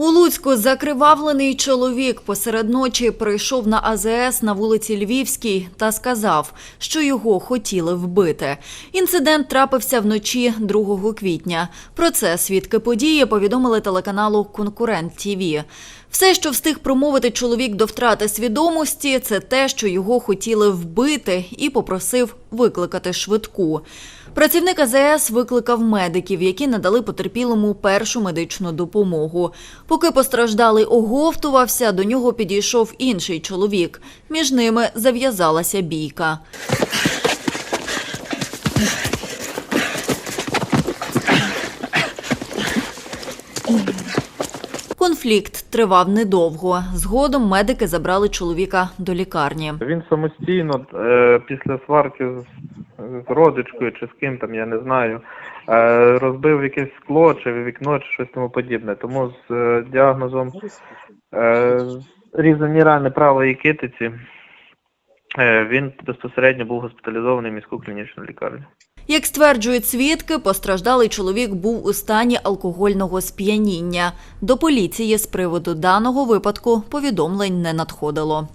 У Луцьку закривавлений чоловік посеред ночі прийшов на АЗС на вулиці Львівській та сказав, що його хотіли вбити. Інцидент трапився вночі 2 квітня. Про це свідки події повідомили телеканалу Конкурент ТІВІ. Все, що встиг промовити чоловік до втрати свідомості, це те, що його хотіли вбити, і попросив викликати швидку. Працівник АЗС викликав медиків, які надали потерпілому першу медичну допомогу. Поки постраждалий оговтувався, до нього підійшов інший чоловік. Між ними зав'язалася бійка. Конфлікт тривав недовго. Згодом медики забрали чоловіка до лікарні. Він самостійно е, після сварки з, родичкою чи з ким там, я не знаю, е, розбив якесь скло чи вікно, чи щось тому подібне. Тому з е, діагнозом різані рани правої китиці він безпосередньо був госпіталізований в міську клінічну лікарню. Як стверджують свідки, постраждалий чоловік був у стані алкогольного сп'яніння. До поліції з приводу даного випадку повідомлень не надходило.